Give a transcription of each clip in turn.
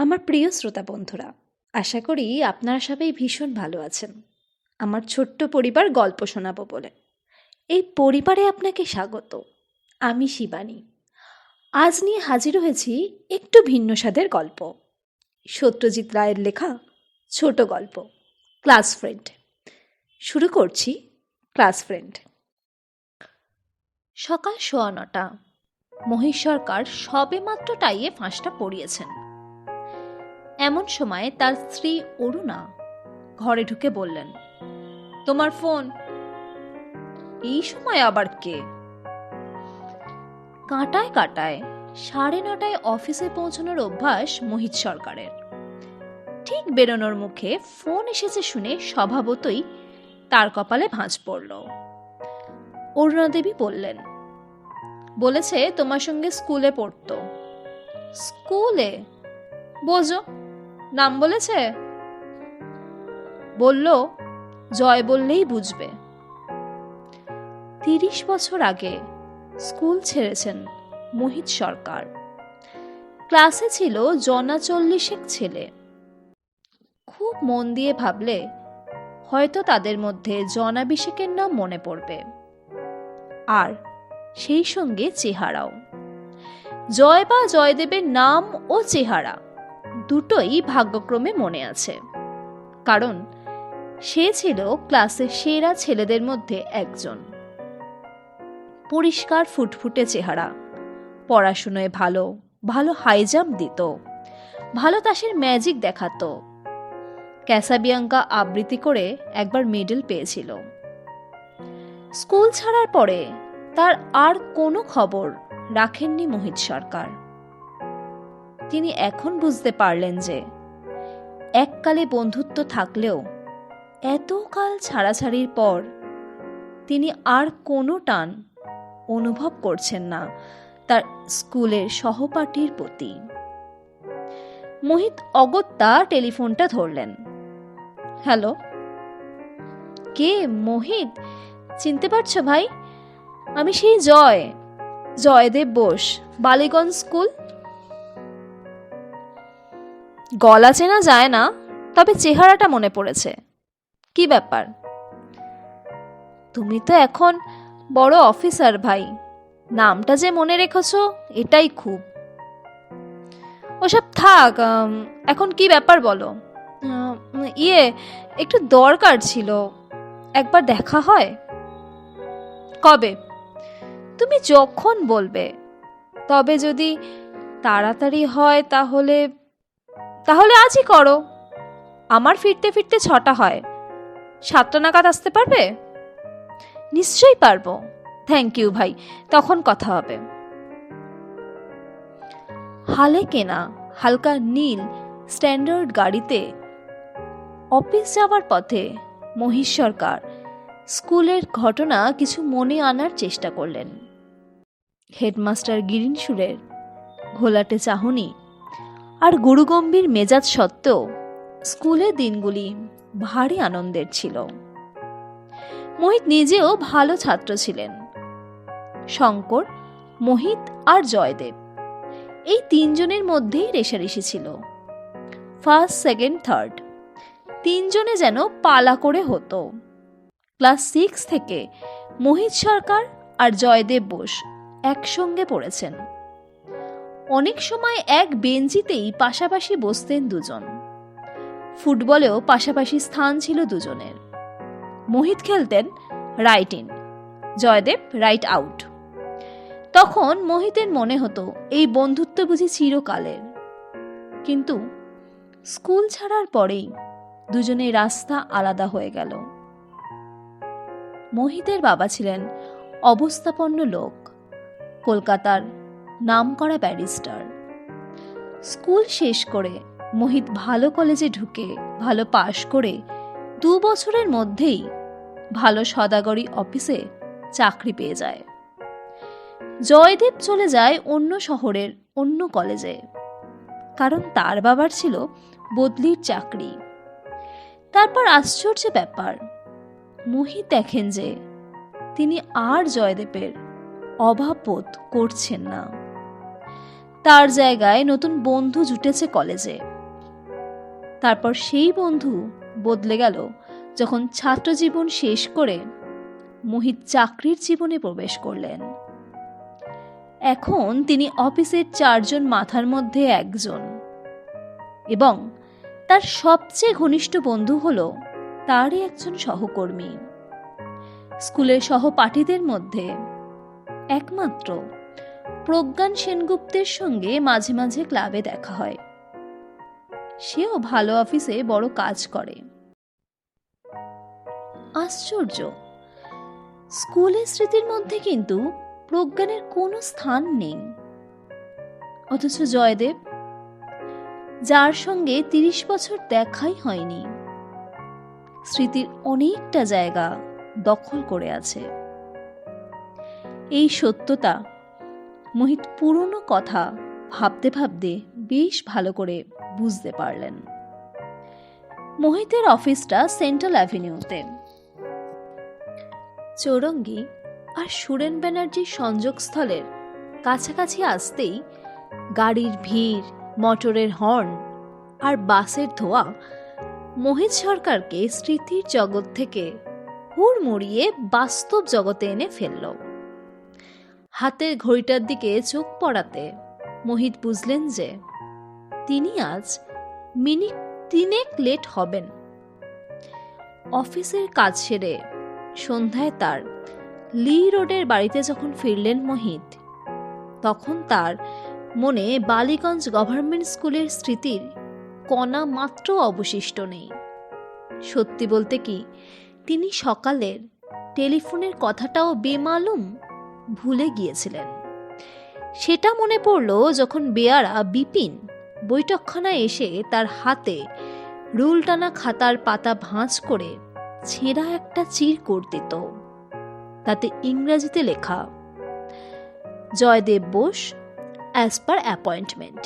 আমার প্রিয় শ্রোতা বন্ধুরা, আশা করি আপনারা সবাই ভীষণ ভালো আছেন। আমার ছোট্ট পরিবার গল্প শোনাবো বলে। এই পরিবারে আপনাকে স্বাগত। আমি শিবানী। আজ নিয়ে হাজির হয়েছি একটু ভিন্ন স্বাদের গল্প। সত্যজিৎ রায়ের লেখা ছোট গল্প, ক্লাস ফ্রেন্ড। শুরু করছি ক্লাস ফ্রেন্ড। সকাল সোয়া নটা, মহিষ সরকার সবেমাত্র টাইয়ে ফাঁসটা পড়িয়েছেন। এমন সময় তার স্ত্রী অরুণা ঘরে ঢুকে বললেন, তোমার ফোন। এই সময় আবার কে? কাটায় কাটায় সাড়ে নটায় অফিসে পৌঁছানোর অভ্যাস মোহিত সরকারের। ঠিক বেরোনোর মুখে ফোন এসেছে শুনে স্বভাবতই তার কপালে ভাঁজ পড়ল। অরুণা দেবী বললেন, বলেছে তোমার সঙ্গে স্কুলে পড়তো। স্কুলে? বোঝো নাম বলেছে? বলল, জয় বললেই বুঝবে। তিরিশ বছর আগে স্কুল ছেড়েছেন মোহিত সরকার। ক্লাসে ছিল জনা চল্লিশেক ছেলে। খুব মন দিয়ে ভাবলে হয়তো তাদের মধ্যে জনাভিষেকের নাম মনে পড়বে। আর সেই সঙ্গে চেহারাও। জয় বা জয়দেবের নাম ও চেহারা। দুটোই ভাগ্যক্রমে মনে আছে। কারণ সে ছিল ক্লাসের সেরা ছেলেদের মধ্যে একজন। পরিষ্কার ফুটফুটে চেহারা, পড়াশুনোয় ভালো ভালো হাই জাম্প দিত, ভালো তাসের ম্যাজিক দেখাতো। ক্যাসাবিয়াঙ্কা আবৃত্তি করে একবার মেডেল পেয়েছিল। স্কুল ছাড়ার পরে তার আর কোনো খবর রাখেননি মোহিত সরকার। তিনি এখন বুঝতে পারলেন যে এককালে বন্ধুত্ব থাকলেও এতকাল ছাড়াছাড়ির পর তিনি আর কোনো টান অনুভব করছেন না তার স্কুলের সহপাঠীর প্রতি। মোহিত অগত্যা টেলিফোনটা ধরলেন। হ্যালো? কে মোহিত? চিনতে পারছ ভাই? আমি সেই জয়, জয়দেব বোস, বালিগঞ্জ স্কুল। গলা চেনা যায় না, তবে চেহারাটা মনে পড়েছে। কি ব্যাপার? তুমি তো এখন বড় অফিসার ভাই। নামটা যে মনে রেখেছ, এটাই খুব। ওসব থাক এখন কি ব্যাপার বলো? ইয়ে একটু দরকার ছিল। একবার দেখা হয়? কবে? তুমি যখন বলবে। তবে যদি তাড়াতাড়ি হয় তাহলে তাহলে আজই করো। আমার ফিরতে ফিরতে ছটা হয়। সাতটা নাগাদ আসতে পারবে? নিশ্চয়ই পারব। থ্যাংক ইউ ভাই। তখন কথা হবে। হালে কেনা, হালকা নীল স্ট্যান্ডার্ড গাড়িতে অফিস যাওয়ার পথে মহিষ সরকার স্কুলের ঘটনা কিছু মনে আনার চেষ্টা করলেন। হেডমাস্টার গিরিন সুরের ঘোলাটে চাহনি আর গুরুগম্ভীর মেজাজ সত্ত্বেও স্কুলের দিনগুলি ভারী আনন্দের ছিল। মোহিত নিজেও ভালো ছাত্র ছিলেন। শঙ্কর, মোহিত আর জয়দেব এই তিনজনের মধ্যেই রেশারেশি ছিল। ফার্স্ট, সেকেন্ড, থার্ড তিনজনে যেন পালা করে হতো। ক্লাস সিক্স থেকে মোহিত সরকার আর জয়দেব বোস একসঙ্গে পড়েছেন। অনেক সময় এক বেঞ্চিতেই পাশাপাশি বসতেন দুজন। ফুটবলেও পাশাপাশি স্থান ছিল দুজনের। মোহিত খেলতেন right in Joydeb right out তখন মোহিতের মনে হতো, এই বন্ধুত্ব বুঝি চিরকালের। কিন্তু স্কুল ছাড়ার পরেই দুজনের রাস্তা আলাদা হয়ে গেল। মোহিতের বাবা ছিলেন অবস্থাপন্ন লোক। কলকাতার নামকরা ব্যারিস্টার। স্কুল শেষ করে মোহিত ভালো কলেজে ঢুকে, ভালো পাশ করে দু বছরের মধ্যেই ভালো সদাগরি অফিসে চাকরি পেয়ে যায়। জয়দেব চলে যায় অন্য শহরের অন্য কলেজে। কারণ তার বাবার ছিল বদলির চাকরি। তারপর আশ্চর্য ব্যাপার, মোহিত দেখেন যে তিনি আর জয়দেবের অভাব বোধ করছেন না। তার জায়গায় নতুন বন্ধু জুটেছে কলেজে। তারপর সেই বন্ধু বদলে গেল যখন ছাত্রজীবন শেষ করে মোহিত চাকরির জীবনে প্রবেশ করলেন। এখন তিনি অফিসের চারজন মাথার মধ্যে একজন এবং তার সবচেয়ে ঘনিষ্ঠ বন্ধু হল তারই একজন সহকর্মী। স্কুলের সহপাঠীদের মধ্যে একমাত্র প্রজ্ঞান সেনগুপ্তের সঙ্গে মাঝে মাঝে ক্লাবে দেখা হয়। সেও ভালো অফিসে বড় কাজ করে। আশ্চর্য! স্কুলের স্মৃতির মধ্যে কিন্তু প্রজ্ঞানের কোনো স্থান নেই। অথচ জয়দেব, যার সঙ্গে তিরিশ বছর দেখাই হয়নি, স্মৃতির অনেকটা জায়গা দখল করে আছে। এই সত্যতা মোহিত পুরনো কথা ভাবতে ভাবতে বেশ ভালো করে বুঝতে পারলেন। মোহিতের অফিসটা সেন্ট্রাল অ্যাভিনিউতে। চৌরঙ্গি আর সুরেন ব্যানার্জির সংযোগস্থলের কাছাকাছি আসতেই গাড়ির ভিড়, মোটরের হর্ন আর বাসের ধোয়া মোহিত সরকারকে স্মৃতির জগৎ থেকে হুড়মুড়িয়ে বাস্তব জগতে এনে ফেলল। হাতের ঘড়িটার দিকে চোখ পড়াতে। মোহিত বুঝলেন যে, তিনি আজ মিনিট তিনেক লেট হবেন। অফিসের কাজ সেরে সন্ধ্যায় তার লি রোডের বাড়িতে যখন ফিরলেন মোহিত, তখন তার মনে বালিগঞ্জ গভর্নমেন্ট স্কুলের স্মৃতির কণা মাত্র অবশিষ্ট নেই। সত্যি বলতে কি, তিনি সকালের টেলিফোনের কথাটাও বেমালুম ভুলে গিয়েছিলেন। সেটা মনে পড়ল যখন বেয়ারা বিপিন বৈঠকখানায় এসে তার হাতে রুল টানা খাতার পাতা ভাঁজ করে ছেঁড়া একটা চিরকুট দিত। তাতে ইংরেজিতে লেখা, Joydeb Bose as per appointment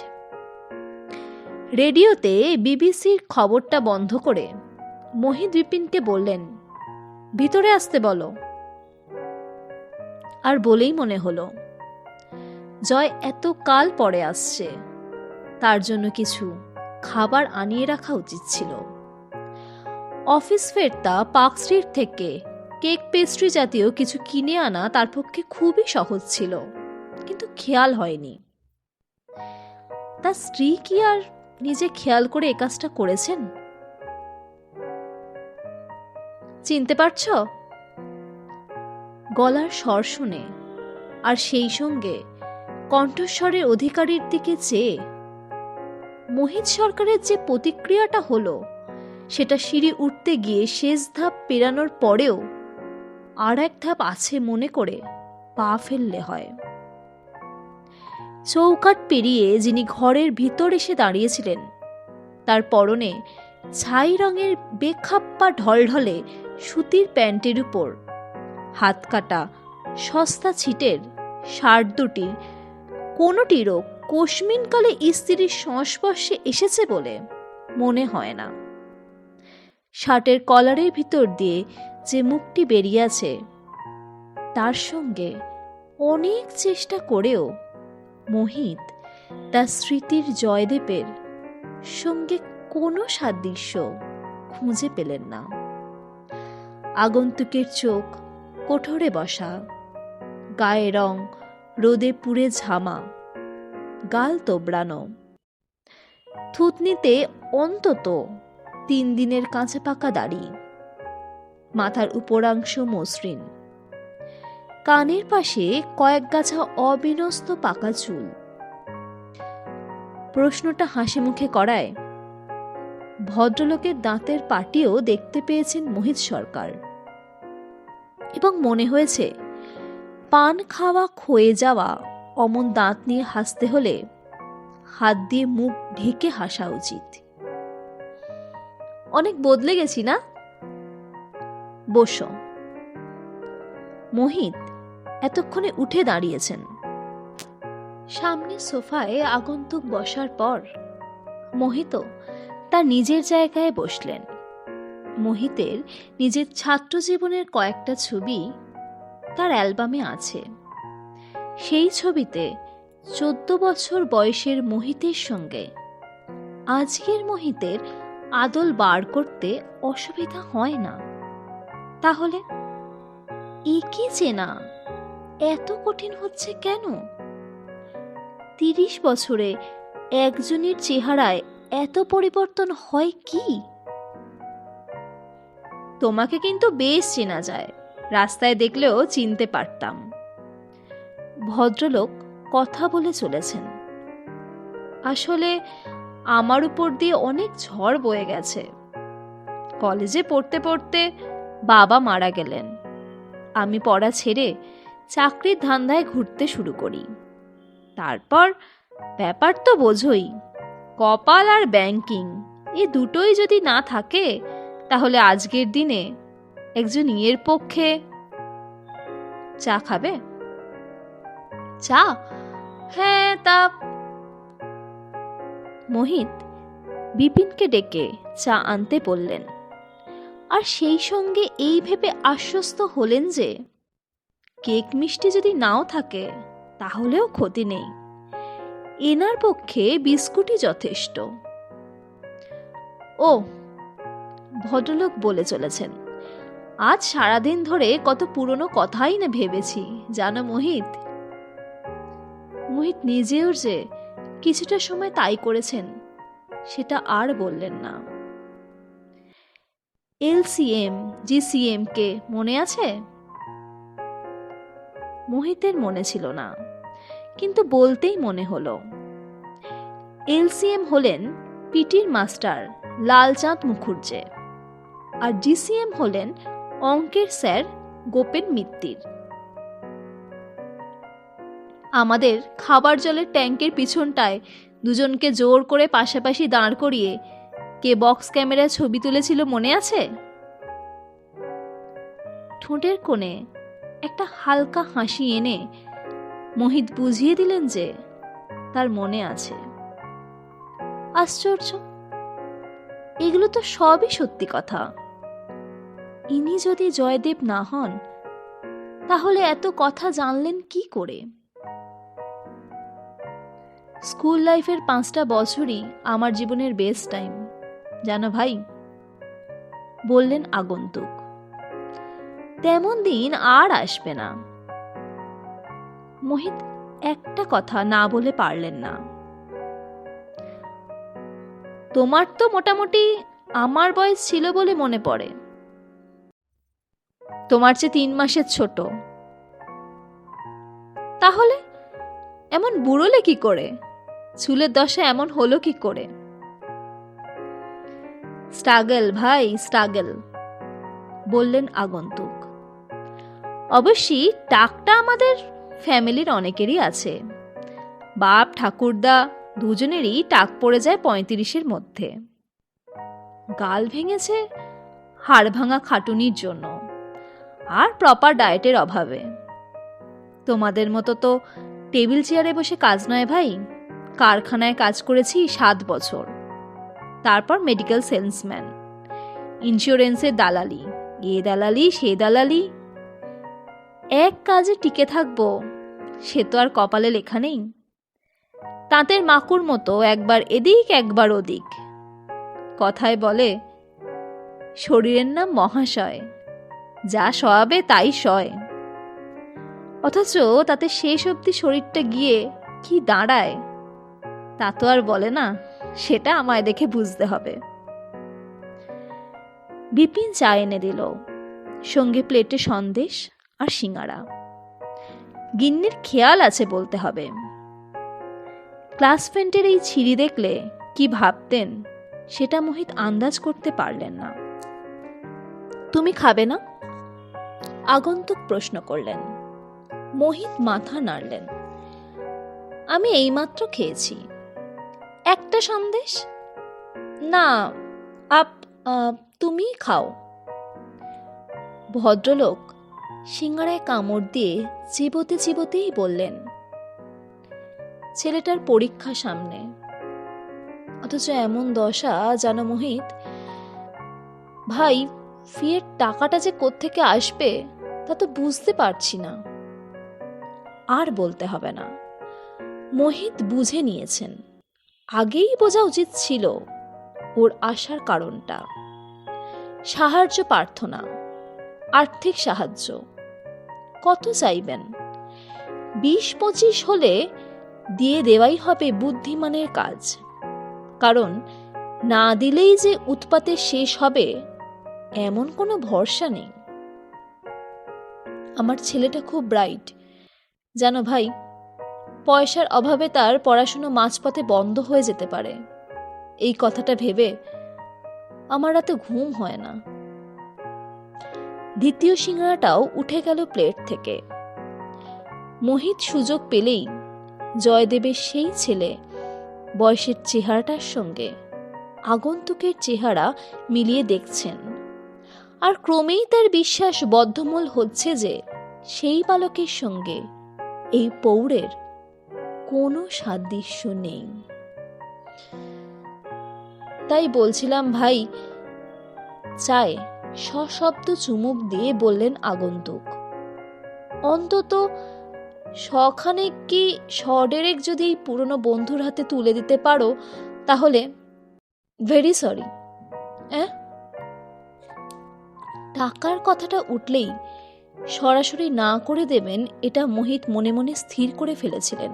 রেডিওতে বিবিসির খবরটা বন্ধ করে মোহিত বিপিনকে বললেন, ভিতরে আসতে বলো। আর বলেই মনে হলো, জয় এত কাল পরে আসছে। তার জন্য কিছু খাবার আনিয়ে রাখা উচিত ছিল। অফিস ফেরতা পার্ক স্ট্রিট থেকে কেক পেস্ট্রি জাতীয় কিছু কিনে আনা তার পক্ষে খুবই সহজ ছিল, কিন্তু খেয়াল হয়নি। তার স্ত্রী কি আর নিজে খেয়াল করে এ কাজটা করেছেন? চিনতে পারছ? গলার স্বর শুনে, আর সেই সঙ্গে কণ্ঠস্বরের অধিকারীর দিকে চেয়ে, মোহিত সরকারের যে প্রতিক্রিয়াটা হলো, সেটা সিঁড়ি উঠতে গিয়ে শেষ ধাপ পেরানোর পরেও আর এক ধাপ আছে মনে করে পা ফেললে হয়। চৌকাট পেরিয়ে যিনি ঘরের ভিতর এসে দাঁড়িয়েছিলেন, তার পরনে ছাই রঙের বেখাপ্পা ঢলঢলে সুতির প্যান্টের উপর হাত কাটা, সস্তা ছিটের শার্ট দুটি, কোনোটিরও কোশমিনকালে স্ত্রীর সংস্পর্শে এসেছে বলে মনে হয় না। শার্টের কলারের ভিতর দিয়ে যে মুখটি বেরিয়েছে তার সঙ্গে অনেক চেষ্টা করেও মোহিত তার স্মৃতির জয়দেবের সঙ্গে কোনো সাদৃশ্য খুঁজে পেলেন না। আগন্তুকের চোখ কোঠরে বসা। গায়ে রং রোদে পুড়ে ঝামা। গাল তোবড়ানো। থুতনিতে অন্তত তিন দিনের কাঁচা পাকা দাড়ি। মাথার উপরাংশ মসৃণ। কানের পাশে কয়েক গাছা অবিনস্ত পাকা চুল। প্রশ্নটা হাসি মুখে করায়। ভদ্রলোকের দাঁতের পাটিও দেখতে পেয়েছেন মোহিত সরকার। এবং মনে হয়েছে, পান খাওয়া ক্ষয়ে যাওয়া অমন দাঁত নিয়ে হাসতে হলে হাত দিয়ে মুখ ঢেকে হাসা উচিত। অনেক বদলে গেছি না? বসো। মোহিত এতক্ষণে উঠে দাঁড়িয়েছেন। সামনে সোফায় আগন্তুক বসার পর মোহিত তার নিজের জায়গায় বসলেন। মোহিতের নিজের ছাত্র জীবনের কয়েকটা ছবি তার অ্যালবামে আছে। সেই ছবিতে চোদ্দ বছর বয়সের মোহিতের সঙ্গে আজকের মোহিতের আদল বার করতে অসুবিধা হয় না। তাহলে একই চেনা? এত কঠিন হচ্ছে কেন? তিরিশ বছরে একজনের চেহারায় এত পরিবর্তন হয় কি? তোমাকে কিন্তু বেশ চেনা যায়। রাস্তায় দেখলেও চিনতে পারতাম। ভদ্রলোক কথা বলে চলেছেন। আসলে আমার উপর দিয়ে অনেক ঝড় বয়ে গেছে। কলেজে পড়তে পড়তে বাবা মারা গেলেন। আমি পড়া ছেড়ে চাকরির ধান্দায় ঘুরতে শুরু করি। তারপর ব্যাপার তো বোঝই, কপাল আর ব্যাংকিং এ দুটোই যদি না থাকে তাহলে আজকের দিনে একজন ইয়ের পক্ষে চা খাবে? চা? হ্যাঁ তা মোহিত বিপিনকে ডেকে চা আনতে বললেন। আর সেই সঙ্গে এই ভেবে আশ্বস্ত হলেন যে কেক মিষ্টি যদি নাও থাকে, তাহলেও ক্ষতি নেই। এনার পক্ষে বিস্কুটই যথেষ্ট। ও ভদ্রলোক বলে চলেছেন। আজ সারাদিন ধরে কত পুরনো কথাই না ভেবেছি, জানো মোহিত? মোহিত নিজেও যে কিছুটা সময় তাই করেছেন, সেটা আর বললেন না। এলসিএম জিসিএম কে, মনে আছে? মোহিতের মনে ছিল না, কিন্তু বলতেই মনে হলো। এলসিএম হলেন পিটির মাস্টার লালচাঁদ মুখুর্জে। আর জিসিএম হলেন অঙ্কের স্যার গোপেন মিত্তির। আমাদের খাবার জলের ট্যাঙ্কের পিছনটায় দুজনকে জোর করে পাশাপাশি দাঁড় করিয়ে কে বক্স ক্যামেরায় ছবি তুলেছিল মনে আছে? ঠোঁটের কোণে একটা হালকা হাসি এনে মোহিত বুঝিয়ে দিলেন যে তার মনে আছে। আশ্চর্য! এগুলো তো সবই সত্যি কথা। ইনি যদি জয়দেব না হন, তাহলে এত কথা জানলেন কি করে? স্কুল লাইফের পাঁচটা বছরই আমার জীবনের বেস্ট টাইম জানো ভাই? বললেন আগন্তুক। তেমন দিন আর আসবে না। মোহিত একটা কথা না বলে পারলেন না। তোমার তো মোটামুটি আমার বয়স ছিল বলে মনে পড়ে। তোমার চেয়ে তিন মাসের ছোট। তাহলে এমন বুড়োলে কি করে? চুলের দশা এমন হলো কি করে? স্ট্রাগল ভাই, স্ট্রাগল, বললেন আগন্তুক। অবশ্যই টাকটা আমাদের ফ্যামিলির অনেকেরই আছে। বাপ, ঠাকুরদা দুজনেরই টাক পড়ে যায় পঁয়ত্রিশের মধ্যে। গাল ভেঙেছে হাড় ভাঙা খাটুনির জন্য। আর প্রপার ডায়েটের অভাবে। তোমাদের মতো তো টেবিল চেয়ারে বসে কাজ নয় ভাই। কারখানায় কাজ করেছি সাত বছর। তারপর মেডিকেল সেলসম্যান ইন্স্যুরেন্সের দালালি, এ দালালি, সে দালালি। এক কাজে টিকে থাকব, সে তো আর কপালে লেখা নেই। তাঁতের মাকুর মতো একবার এদিক, একবার ওদিক। কথায় বলে, শরীরের নাম মহাশয়। যা সয়াবে তাই সয়। অথচ তাতে শেষ অবধি শরীরটা গিয়ে কি দাঁড়ায়, তা তো আর বলে না, সেটা আমায় দেখে বুঝতে হবে। বিপিন চা এনে দিল, সঙ্গে প্লেটে সন্দেশ আর সিঙ্গারা। গিন্নির খেয়াল আছে বলতে হবে। ক্লাসমেন্টের এই ছিঁড়ি দেখলে কি ভাবতেন, সেটা মোহিত আন্দাজ করতে পারলেন না। তুমি খাবে না? আগন্তুক প্রশ্ন করলেন। মোহিত মাথা নাড়লেন। আমি এইমাত্র খেয়েছি। একটা সন্দেশ? না, আপ তুমি খাও। ভদ্রলোক সিঙ্গারায় কামড় দিয়ে চিবোতে চিবোতেই বললেন, ছেলেটার পরীক্ষা সামনে। অথচ এমন দশা যেন মোহিত? ভাই ফিয়ের টাকাটা যে কোত্থেকে আসবে, তা তো বুঝতে পারছি না। আর বলতে হবে না। মোহিত বুঝে নিয়েছেন। আগেই বোঝা উচিত ছিল ওর আসার কারণটা। সাহায্য প্রার্থনা, আর্থিক সাহায্য। কত চাইবেন? বিশ পঁচিশ হলে দিয়ে দেওয়াই হবে বুদ্ধিমানের কাজ। কারণ না দিলেই যে উৎপাতে শেষ হবে এমন কোনো ভরসা নেই। আমার ছেলেটা খুব ব্রাইট জানো ভাই, পয়সার অভাবে তার পড়াশুনো মাঝপথে বন্ধ হয়ে যেতে পারে। এই কথাটা ভেবে আমার রাতে ঘুম হয় না। দ্বিতীয় সিংড়াটাও উঠে গেল প্লেট থেকে। মোহিত সুযোগ পেলেই জয়দেবের সেই ছেলে বয়সের চেহারাটার সঙ্গে আগন্তুকের চেহারা মিলিয়ে দেখছেন। আর ক্রমেই তার বিশ্বাস বদ্ধমূল হচ্ছে যে সেই বালকের সঙ্গে এই পৌরের কোনো সাদৃশ্য নেই। তাই বলছিলাম, ভাই চায় সশব্দ চুমুক দিয়ে বললেন আগন্তুক। অন্তত শখানেক কি শডেরেক যদি এই পুরনো বন্ধুর হাতে তুলে দিতে পারো, তাহলে ভেরি সরি হ্যাঁ টাকার কথাটা উঠলেই সরাসরি না করে দেবেন এটা মোহিত মনে মনে স্থির করে ফেলেছিলেন।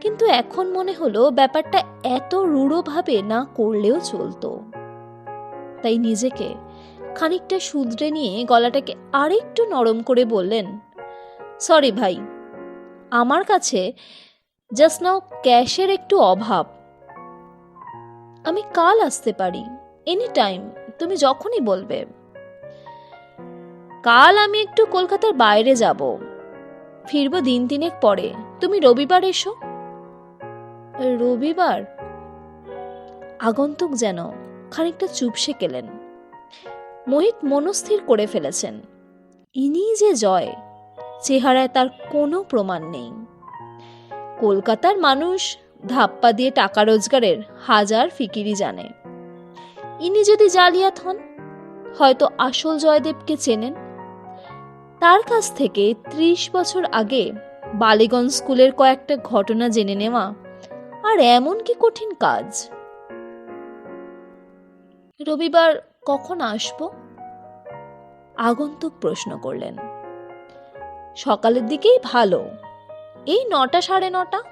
কিন্তু এখন মনে হলো ব্যাপারটা এত রূঢ়ভাবে না করলেও চলতো। তাই নিজেকে খানিকটা শুধরে নিয়ে গলাটাকে আরেকটু নরম করে বললেন, সরি ভাই, আমার কাছে জাস্ট নাও ক্যাশের একটু অভাব। আমি কাল আসতে পারি এনি টাইম তুমি যখনই বলবে। কাল আমি একটু কলকাতার বাইরে যাব। ফিরবো দিন তিনেক পরে। তুমি রবিবার এসো। রবিবার? আগন্তুক যেন খানিকটা চুপসে গেলেন মোহিত মনস্থির করে ফেলেছেন। ইনি যে জয়, চেহারায় তার কোনো প্রমাণ নেই। কলকাতার মানুষ ধাপ্পা দিয়ে টাকা রোজগারের হাজার ফিকিরি জানে। ইনি যদি জালিয়াত হন, হয়তো আসল জয়দেবকে চেনেন। তার কাছ থেকে ত্রিশ বছর আগে বালিগঞ্জ স্কুলের কয়েকটা ঘটনা জেনে নেওয়া। আর এমন কি কঠিন কাজ? রবিবার কখন আসব? আগন্তুক প্রশ্ন করলেন। সকালের দিকেই ভালো। এই নটা সাড়ে নটা।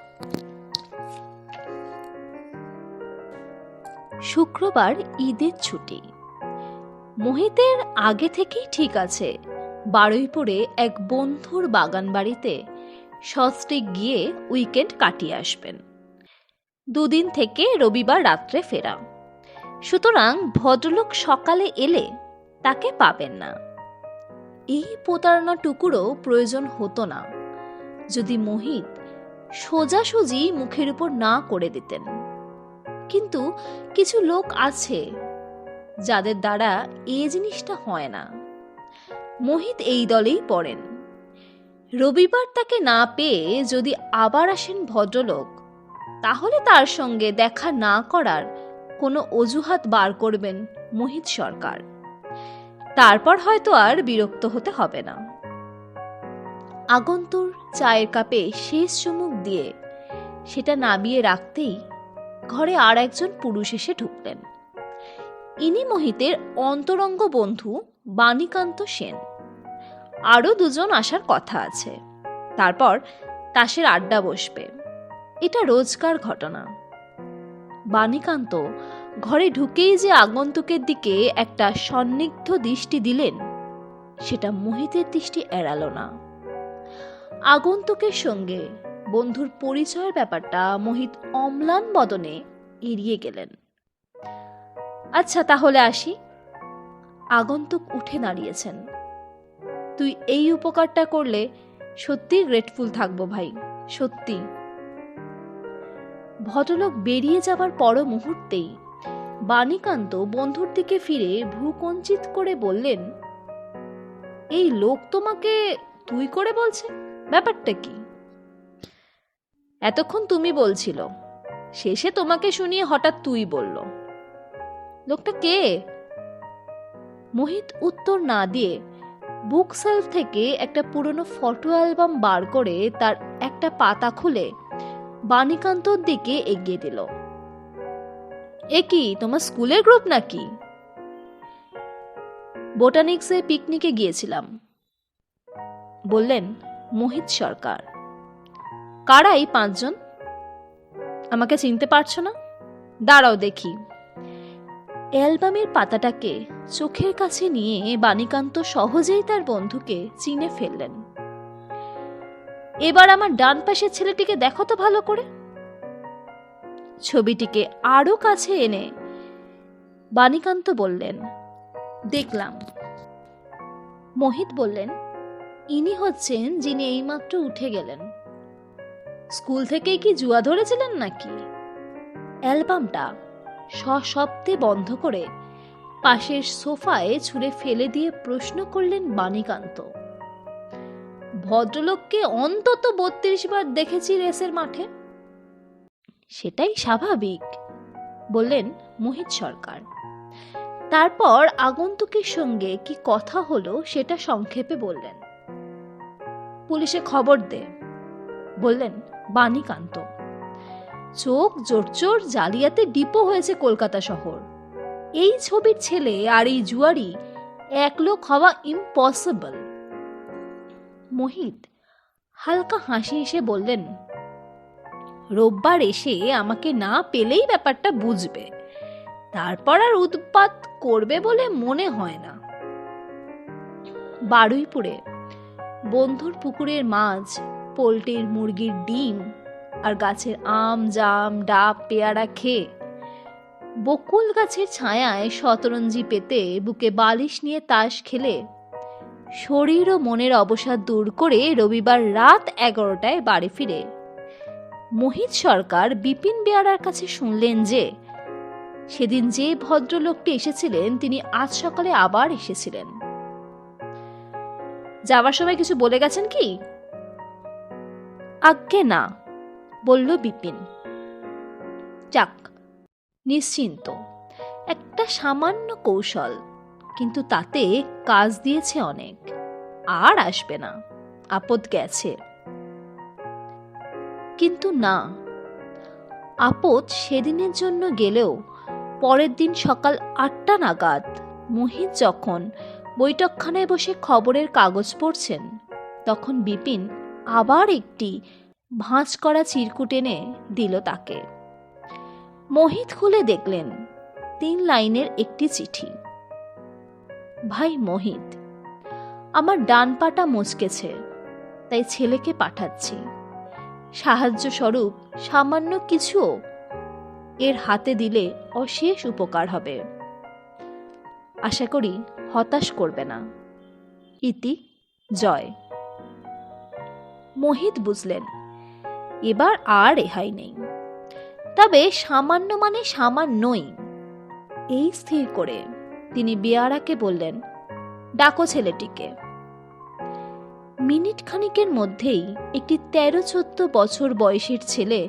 শুক্রবার ঈদের ছুটি। মোহিতের আগে থেকেই ঠিক আছে। বারুইপুরে এক বন্ধুর বাগান বাড়িতে সস্টে গিয়ে উইকেন্ড কাটিয়ে আসবেন। দুদিন থেকে রবিবার রাত্রে ফেরা। সুতরাং ভদ্রলোক সকালে এলে তাকে পাবেন না। এই প্রতারণাটুকুরও প্রয়োজন হতো না। যদি মোহিত সোজাসুজি মুখের উপর না করে দিতেন। কিন্তু কিছু লোক আছে যাদের দ্বারা এই জিনিসটা হয় না। মোহিত এই দলেই পড়েন। রবিবার তাকে না পেয়ে যদি আবার আসেন ভদ্রলোক, তাহলে তার সঙ্গে দেখা না করার কোনো অজুহাত বার করবেন মোহিত সরকার। তারপর হয়তো আর বিরক্ত হতে হবে না। আগন্তুর চায়ের কাপে শেষ চুমুক দিয়ে সেটা নাবিয়ে রাখতেই ঘরে আর একজন পুরুষ এসে ঢুকলেন। ইনি মোহিতের অন্তরঙ্গ বন্ধু বাণীকান্ত সেন। আরও দুজন আসার কথা আছে। তারপর তাসের আড্ডা বসবে। এটা রোজকার ঘটনা। বাণীকান্ত ঘরে ঢুকেই যে আগন্তুকের দিকে একটা সন্নিগ্ধ দৃষ্টি দিলেন, সেটা মোহিতের দৃষ্টি এড়ালো না। আগন্তুকের সঙ্গে বন্ধুর পরিচয়ের ব্যাপারটা মোহিত অম্লান বদনে এড়িয়ে গেলেন। আচ্ছা তাহলে আসি। আগন্তুক উঠে দাঁড়িয়েছেন। তুই এই উপকারটা করলে সত্যি গ্রেটফুল থাকব ভাই সত্যি ভদ্রলোক বেরিয়ে যাবার পর মুহূর্তেই বাণীকান্ত বন্ধুর দিকে ফিরে ভ্রুকঞ্চিত করে বললেন, এই লোক তোমাকে তুই করে বলছে? ব্যাপারটা কি? এতক্ষণ তুমি বলছিল, শেষে তোমাকে শুনিয়ে হঠাৎ তুই বলল। লোকটা কে? মোহিত উত্তর না দিয়ে বুক সেলফ থেকে একটা পুরনো ফটো অ্যালবাম বার করে তার একটা পাতা খুলে বাণীকান্তর দিকে এগিয়ে দিল। এ কি, তোমার স্কুলের গ্রুপ নাকি? বোটানিক্সে পিকনিকে গিয়েছিলাম। বললেন মোহিত সরকার। কারাই পাঁচজন? আমাকে চিনতে পারছ না? দাঁড়াও দেখি। অ্যালবামের পাতাটাকে চোখের কাছে নিয়ে বাণীকান্ত সহজেই তার বন্ধুকে চিনে ফেললেন। এবার আমার ডান পাশের ছেলেটিকে দেখো তো ভালো করে। ছবিটিকে আরও কাছে এনে বাণীকান্ত বললেন, দেখলাম। মোহিত বললেন, ইনি হচ্ছেন যিনি এইমাত্র উঠে গেলেন। স্কুল থেকেই কি জুয়া ধরেছিলেন নাকি? অ্যালবামটা সশব্দে বন্ধ করে পাশের সোফায় ছুঁড়ে ফেলে দিয়ে প্রশ্ন করলেন বাণীকান্ত। ভদ্রলোককে অন্তত বত্রিশ বার দেখেছি রেসের মাঠে। সেটাই স্বাভাবিক, বললেন মোহিত সরকার। তারপর আগন্তুকের সঙ্গে কি কথা হলো সেটা সংক্ষেপে বললেন। পুলিশে খবর দে, বললেন বাণীকান্ত। চোখ জোরচোর জালিয়াতে ডিপো হয়েছে কলকাতা শহর। এই ছবির ছেলে আর এই জুয়ারি এক লোক হওয়া ইম্পসিবল মোহিত হালকা হাসি এসে বললেন, রোববার এসে আমাকে না পেলেই ব্যাপারটা বুঝবে। তারপর আর উৎপাত করবে বলে মনে হয় না। বারুইপুরে বন্ধুর পুকুরের মাছ, পোলট্রির মুরগির ডিম আর গাছের আম, জাম, ডাব, পেয়ারা খেয়ে। বকুল গাছের ছায়ায় শতরঞ্জি পেতে বুকে বালিশ নিয়ে তাস খেলে। শরীর ও মনের অবসাদ দূর করে রবিবার রাত এগারোটায় বাড়ি ফিরে। মোহিত সরকার বিপিন বেয়ারার কাছে শুনলেন যে, সেদিন যে ভদ্রলোকটি এসেছিলেন, তিনি আজ সকালে আবার এসেছিলেন। যাওয়ার সময় কিছু বলে গেছেন কি? আজ্ঞে না। বলল বিপিন। যাক, নিশ্চিন্ত। একটা সামান্য কৌশল, কিন্তু তাতে কাজ দিয়েছে অনেক। আর আসবে না, আপদ গেছে। কিন্তু না, আপদ সেদিনের জন্য গেলেও পরের দিন সকাল আটটা নাগাদ মোহিত যখন বৈঠকখানায় বসে খবরের কাগজ পড়ছেন, তখন বিপিন আবার একটি ভাঁজ করা চিরকুট এনে দিল তাকে। মোহিত খুলে দেখলেন তিন লাইনের একটি চিঠি। ভাই মোহিত, আমার ডান পাটা মচকেছে, তাই ছেলেকে পাঠাচ্ছি। সাহায্য স্বরূপ সামান্য কিছুও এর হাতে দিলে অশেষ উপকার হবে। আশা করি হতাশ করবে না। ইতি জয়। মোহিত বুঝলেন এবার আর রেহাই নেই। তবে সামান্য মানে সামান্যই। এই স্থির করে তিনি বেয়ারাকে বললেন, ডাকো ছেলেটিকে। মিনিট খানিকের মধ্যেই একটি তেরো চোদ্দ বছর বয়সের ছেলে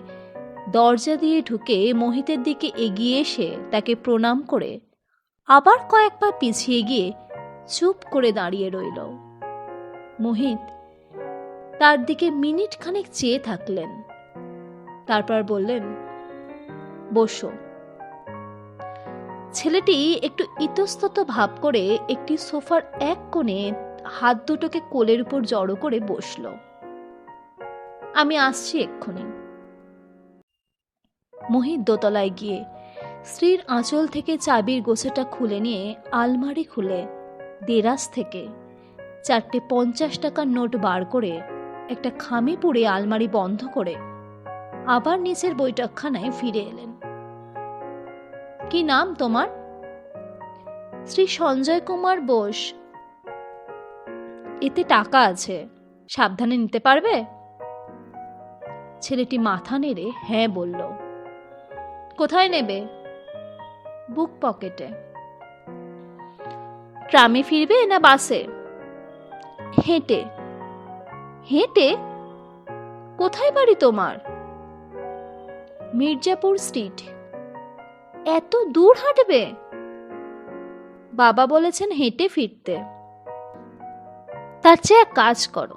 দরজা দিয়ে ঢুকে মোহিতের দিকে এগিয়ে এসে তাকে প্রণাম করে আবার কয়েক পা পিছিয়ে গিয়ে চুপ করে দাঁড়িয়ে রইল। মোহিত তার দিকে মিনিট খানেক চেয়ে থাকলেন। তারপর বললেন, বসো। ছেলেটি একটু ইতস্তত ভাব করে একটি সোফার এক কোণে হাত দুটোকে কোলের উপর জড়ো করে বসল। আমি আসছি এক্ষুনি। মোহিত দোতলায় গিয়ে স্ত্রীর আঁচল থেকে চাবির গোছাটা খুলে নিয়ে আলমারি খুলে দেরাজ থেকে চারটে পঞ্চাশ টাকার নোট বার করে একটা খামে পুড়ে আলমারি বন্ধ করে আবার নিচের বৈঠকখানায় ফিরে এলেন। কি নাম তোমার? শ্রী সঞ্জয় কুমার বোস। এতে টাকা আছে। সাবধানে নিতে পারবে? ছেলেটি মাথা নেড়ে হ্যাঁ বলল। কোথায় নেবে? বুক পকেটে। ট্রামে ফিরবে না বাসে? হেঁটে। হেঁটে? কোথায় বাড়ি তোমার? মির্জাপুর স্ট্রিট। এত দূর হাঁটবে? বাবা বলেছেন হেঁটে ফিরতে। তার চেয়ে কাজ করো।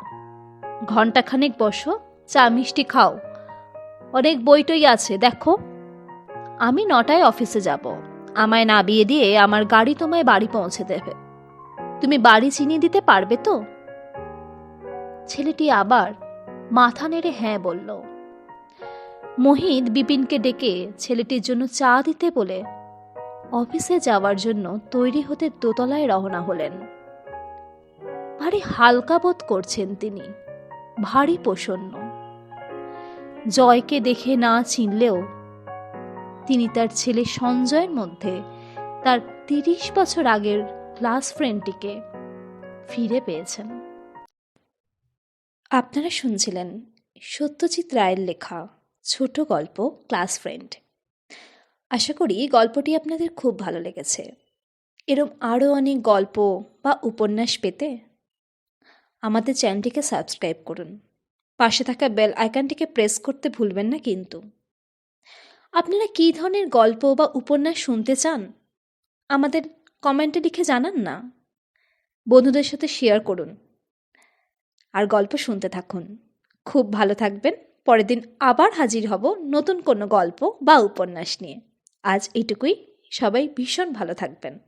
ঘন্টাখানেক বসো, চা মিষ্টি খাও। অনেক বইটই আছে, দেখো। আমি নটায় অফিসে যাব। আমায় নামিয়ে দিয়ে আমার গাড়ি তোমায় বাড়ি পৌঁছে দেবে। তুমি বাড়ি চিনিয়ে দিতে পারবে তো? ছেলেটি আবার মাথা নেড়ে হ্যাঁ বলল। মোহিত বিপিনকে ডেকে ছেলেটির জন্য চা দিতে বলে অফিসে যাওয়ার জন্য তৈরি হতে দোতলায় রওনা হলেন। ভারী হালকা বোধ করছেন তিনি, ভারী প্রসন্ন। জয়কে দেখে না চিনলেও তিনি তার ছেলে সঞ্জয়ের মধ্যে তার তিরিশ বছর আগের ক্লাস ফ্রেন্ডটিকে ফিরে পেয়েছেন। আপনারা শুনছিলেন সত্যজিৎ রায়ের লেখা ছোট গল্প, ক্লাস ফ্রেন্ড। আশা করি গল্পটি আপনাদের খুব ভালো লেগেছে। এরম আরও অনেক গল্প বা উপন্যাস পেতে আমাদের চ্যানেলটিকে সাবস্ক্রাইব করুন। পাশে থাকা বেল আইকনটিকে প্রেস করতে ভুলবেন না কিন্তু। আপনারা কী ধরনের গল্প বা উপন্যাস শুনতে চান? আমাদের কমেন্টে লিখে জানান না। বন্ধুদের সাথে শেয়ার করুন। আর গল্প শুনতে থাকুন। খুব ভালো থাকবেন। পরের দিন আবার হাজির হব নতুন কোনো গল্প বা উপন্যাস নিয়ে। আজ এটুকুই সবাই ভীষণ ভালো থাকবেন।